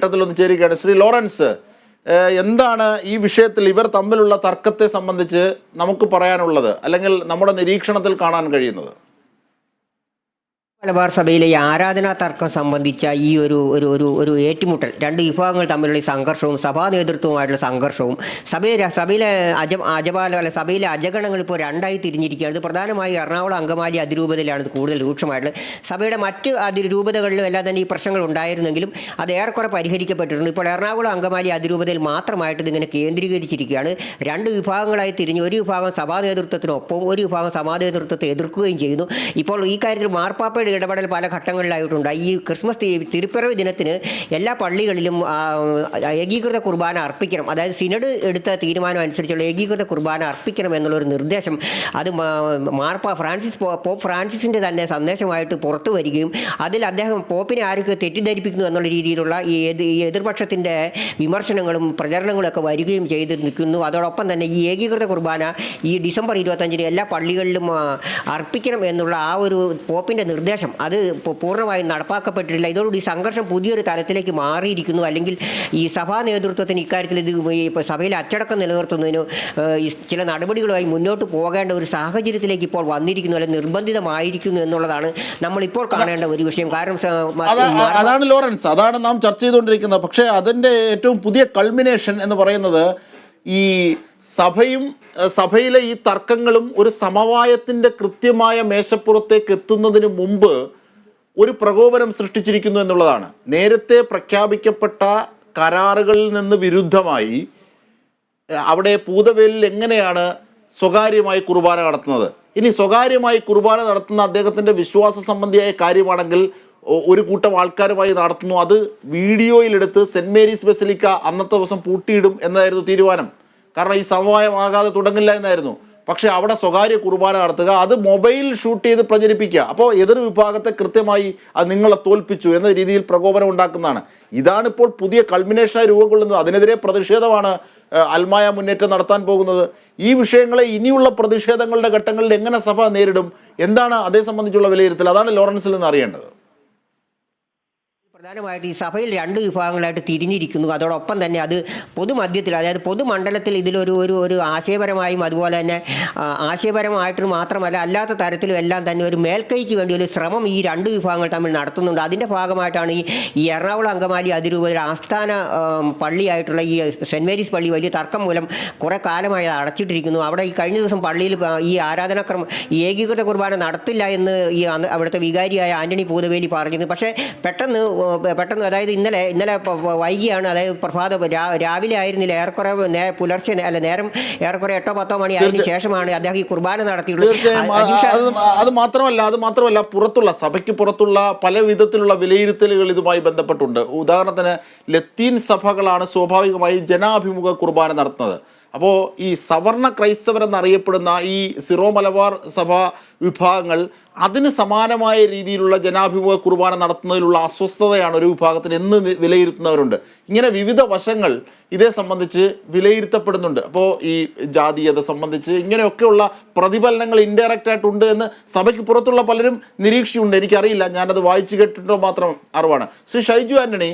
ഘട്ടത്തിലൊന്ന് ചേരുകയാണ്. ശ്രീ ലോറൻസ് എന്താണ് ഈ വിഷയത്തിൽ ഇവർ തമ്മിലുള്ള തർക്കത്തെ സംബന്ധിച്ച് നമുക്ക് പറയാനുള്ളത്? അല്ലെങ്കിൽ നമ്മുടെ നിരീക്ഷണത്തിൽ കാണാൻ കഴിയുന്നത്? മലബാർ സഭയിലെ ആരാധനാ തർക്കം സംബന്ധിച്ച ഈ ഒരു ഒരു ഒരു ഒരു ഏറ്റുമുട്ടൽ രണ്ട് വിഭാഗങ്ങൾ തമ്മിലുള്ള സംഘർഷവും സഭാ നേതൃത്വവുമായിട്ടുള്ള സംഘർഷവും സഭയിലെ സഭയിലെ അജ അജപാല അല്ല സഭയിലെ അജഗണങ്ങൾ ഇപ്പോൾ രണ്ടായി തിരിഞ്ഞിരിക്കുകയാണ്. ഇത് പ്രധാനമായി എറണാകുളം അങ്കമാലി അതിരൂപതയിലാണ് ഇത് കൂടുതൽ രൂക്ഷമായിട്ടുള്ളത്. സഭയുടെ മറ്റ് അതിരൂപതകളിലും എല്ലാം തന്നെ ഈ പ്രശ്നങ്ങൾ ഉണ്ടായിരുന്നെങ്കിലും അത് ഏറെക്കുറെ പരിഹരിക്കപ്പെട്ടിട്ടുണ്ട്. ഇപ്പോൾ എറണാകുളം അങ്കമാലി അതിരൂപതയിൽ മാത്രമായിട്ട് ഇതിങ്ങനെ കേന്ദ്രീകരിച്ചിരിക്കുകയാണ്. രണ്ട് വിഭാഗങ്ങളായി തിരിഞ്ഞ് ഒരു വിഭാഗം സഭാ നേതൃത്വത്തിനൊപ്പം ഒരു വിഭാഗം സഭാ നേതൃത്വത്തെ എതിർക്കുകയും ചെയ്യുന്നു. ഇപ്പോൾ ഈ കാര്യത്തിൽ മാർപ്പാപ്പയുടെ ഇടപെടൽ പല ഘട്ടങ്ങളിലായിട്ടുണ്ട്. ഈ ക്രിസ്മസ് തിരുപ്പിറവി ദിനത്തിന് എല്ലാ പള്ളികളിലും ഏകീകൃത കുർബാന അർപ്പിക്കണം. അതായത് സിനഡ് എടുത്ത തീരുമാനം അനുസരിച്ചുള്ള ഏകീകൃത കുർബാന അർപ്പിക്കണം എന്നുള്ളൊരു നിർദ്ദേശം അത് മാർപ്പ ഫ്രാൻസിസ് പോപ്പ് ഫ്രാൻസിസിന്റെ തന്നെ സന്ദേശമായിട്ട് പുറത്തു വരികയും അതിൽ അദ്ദേഹം പോപ്പിനെ ആരൊക്കെ തെറ്റിദ്ധരിപ്പിക്കുന്നു എന്നുള്ള രീതിയിലുള്ള ഈ എതി- എതിർപക്ഷത്തിന്റെ വിമർശനങ്ങളും പ്രചരണങ്ങളും ഒക്കെ വരികയും ചെയ്ത് നിൽക്കുന്നു. അതോടൊപ്പം തന്നെ ഈ ഏകീകൃത കുർബാന ഈ ഡിസംബർ ഇരുപത്തഞ്ചിന് എല്ലാ പള്ളികളിലും അർപ്പിക്കണം എന്നുള്ള ആ ഒരു പോപ്പിന്റെ നിർദ്ദേശം അത് പൂ- പൂർണമായും നടപ്പാക്കപ്പെട്ടിട്ടില്ല. ഇതോടുകൂടി ഈ സംഘർഷം പുതിയൊരു തലത്തിലേക്ക് മാറിയിരിക്കുന്നു. അല്ലെങ്കിൽ ഈ സഭാ നേതൃത്വത്തിന് ഇക്കാര്യത്തിൽ ഇത് സഭയിൽ അച്ചടക്കം നിലനിർത്തുന്നതിന് ചില നടപടികളുമായി മുന്നോട്ട് പോകേണ്ട ഒരു സാഹചര്യത്തിലേക്ക് ഇപ്പോൾ വന്നിരിക്കുന്നു. അല്ലെങ്കിൽ നിർബന്ധിതമായിരിക്കുന്നു എന്നുള്ളതാണ് നമ്മളിപ്പോൾ കാണേണ്ട ഒരു വിഷയം. കാരണം അതാ- അതാണ് ലോറൻസ്. അതാണ് നാം ചർച്ച ചെയ്തുകൊണ്ടിരിക്കുന്നത്. പക്ഷേ അതിന്റെ ഏറ്റവും പുതിയ കൾമിനേഷൻ എന്ന് പറയുന്നത് ഈ സഭയും സഭയിലെ ഈ തർക്കങ്ങളും ഒരു സമവായത്തിന്റെ കൃത്യമായ മേശപ്പുറത്തേക്ക് എത്തുന്നതിന് മുമ്പ് ഒരു പ്രകോപനം സൃഷ്ടിച്ചിരിക്കുന്നു എന്നുള്ളതാണ്. നേരത്തെ പ്രഖ്യാപിക്കപ്പെട്ട കരാറുകളിൽ നിന്ന് വിരുദ്ധമായി അവിടെ പൂതവേലിൽ എങ്ങനെയാണ് സ്വകാര്യമായി കുർബാന നടത്തുന്നത്? ഇനി സ്വകാര്യമായി കുർബാന നടത്തുന്ന അദ്ദേഹത്തിന്റെ വിശ്വാസ സംബന്ധിയായ കാര്യമാണെങ്കിൽ ഒരു കൂട്ടം ആൾക്കാരുമായി നടത്തുന്നു. അത് വീഡിയോയിലെടുത്ത് സെന്റ് മേരീസ് ബെസലിക്ക അന്നത്തെ ദിവസം പൂട്ടിയിടും എന്നതായിരുന്നു തീരുമാനം. കാരണം ഈ സമവായമാകാതെ തുടങ്ങില്ല എന്നായിരുന്നു. പക്ഷേ അവിടെ സ്വകാര്യ കുർബാന നടത്തുക അത് മൊബൈൽ ഷൂട്ട് ചെയ്ത് പ്രചരിപ്പിക്കുക. അപ്പോൾ എതിർ വിഭാഗത്തെ കൃത്യമായി അത് നിങ്ങളെ തോൽപ്പിച്ചു എന്ന രീതിയിൽ പ്രകോപനം ഉണ്ടാക്കുന്നതാണ്. ഇതാണിപ്പോൾ പുതിയ കൾമിനേഷനായി രൂപം കൊള്ളുന്നത്. അതിനെതിരെ പ്രതിഷേധമാണ് അൽമായ മുന്നേറ്റം നടത്താൻ പോകുന്നത്. ഈ വിഷയങ്ങളെ ഇനിയുള്ള പ്രതിഷേധങ്ങളുടെ ഘട്ടങ്ങളിൽ എങ്ങനെ സഭ നേരിടും? എന്താണ് അതേ സംബന്ധിച്ചുള്ള വിലയിരുത്തൽ? അതാണ് ലോറൻസിൽ നിന്ന് അറിയേണ്ടത്. പ്രധാനമായിട്ട് ഈ സഭയിൽ രണ്ട് വിഭാഗങ്ങളായിട്ട് തിരിഞ്ഞിരിക്കുന്നു. അതോടൊപ്പം തന്നെ അത് പൊതുമധ്യത്തിൽ അതായത് പൊതുമണ്ഡലത്തിൽ ഇതിലൊരു ഒരു ഒരു ആശയപരമായും അതുപോലെ തന്നെ ആശയപരമായിട്ട് മാത്രമല്ല അല്ലാത്ത തരത്തിലും എല്ലാം തന്നെ ഒരു മേൽക്കൈക്ക് വേണ്ടി ഒരു ശ്രമം ഈ രണ്ട് വിഭാഗങ്ങൾ തമ്മിൽ നടത്തുന്നുണ്ട്. അതിന്റെ ഭാഗമായിട്ടാണ് ഈ ഈ എറണാകുളം അങ്കമാലി അതിരൂപതയുടെ ആസ്ഥാന പള്ളിയായിട്ടുള്ള ഈ സെന്റ് മേരീസ് പള്ളി വലിയ തർക്കം മൂലം കുറേ കാലമായി അടച്ചിട്ടിരിക്കുന്നു. അവിടെ ഈ കഴിഞ്ഞ ദിവസം പള്ളിയിൽ ഈ ആരാധനാക്രമം ഈ ഏകീകൃത കുർബാന നടത്തില്ല എന്ന് ഈ അവിടുത്തെ വികാരിയായ ആന്റണി പൂതവേലി പറഞ്ഞിരുന്നു. പക്ഷേ പെട്ടെന്ന് പെട്ടെന്ന് അതായത് ഇന്നലെ ഇന്നലെ വൈകിയാണ് അതായത് പ്രഭാത രാവിലെ ആയിരുന്നില്ല ഏറെക്കുറെ പുലർച്ചെ അല്ല നേരം ഏറെക്കുറെ എട്ടോ പത്തോ മണി ആയതിനു ശേഷമാണ് അദ്ദേഹം ഈ കുർബാന നടത്തിയിട്ടുള്ളത്. അത് മാത്രമല്ല അത് മാത്രമല്ല പുറത്തുള്ള സഭയ്ക്ക് പുറത്തുള്ള പല വിധത്തിലുള്ള വിലയിരുത്തലുകൾ ഇതുമായി ബന്ധപ്പെട്ടുണ്ട്. ഉദാഹരണത്തിന് ലത്തീൻ സഭകളാണ് സ്വാഭാവികമായി ജനാഭിമുഖ കുർബാന നടത്തുന്നത്. അപ്പോൾ ഈ സവർണ ക്രൈസ്തവരെന്നറിയപ്പെടുന്ന ഈ സിറോ മലബാർ സഭ വിഭാഗങ്ങൾ അതിന് സമാനമായ രീതിയിലുള്ള ജനാഭിമുഖ കുർബാന നടത്തുന്നതിലുള്ള അസ്വസ്ഥതയാണ് ഒരു വിഭാഗത്തിന് എന്ന് വിലയിരുത്തുന്നവരുണ്ട്. ഇങ്ങനെ വിവിധ വശങ്ങൾ ഇതേ സംബന്ധിച്ച് വിലയിരുത്തപ്പെടുന്നുണ്ട്. അപ്പോൾ ഈ ജാതീയത സംബന്ധിച്ച് ഇങ്ങനെയൊക്കെയുള്ള പ്രതിഫലനങ്ങൾ ഇൻഡയറക്റ്റ് ആയിട്ടുണ്ട് എന്ന് സഭയ്ക്ക് പുറത്തുള്ള പലരും നിരീക്ഷിച്ചുണ്ട് എനിക്കറിയില്ല. ഞാനത് വായിച്ചു കേട്ടിട്ടോ മാത്രം അറിവാണ്. ശ്രീ ഷൈജു ആന്റണി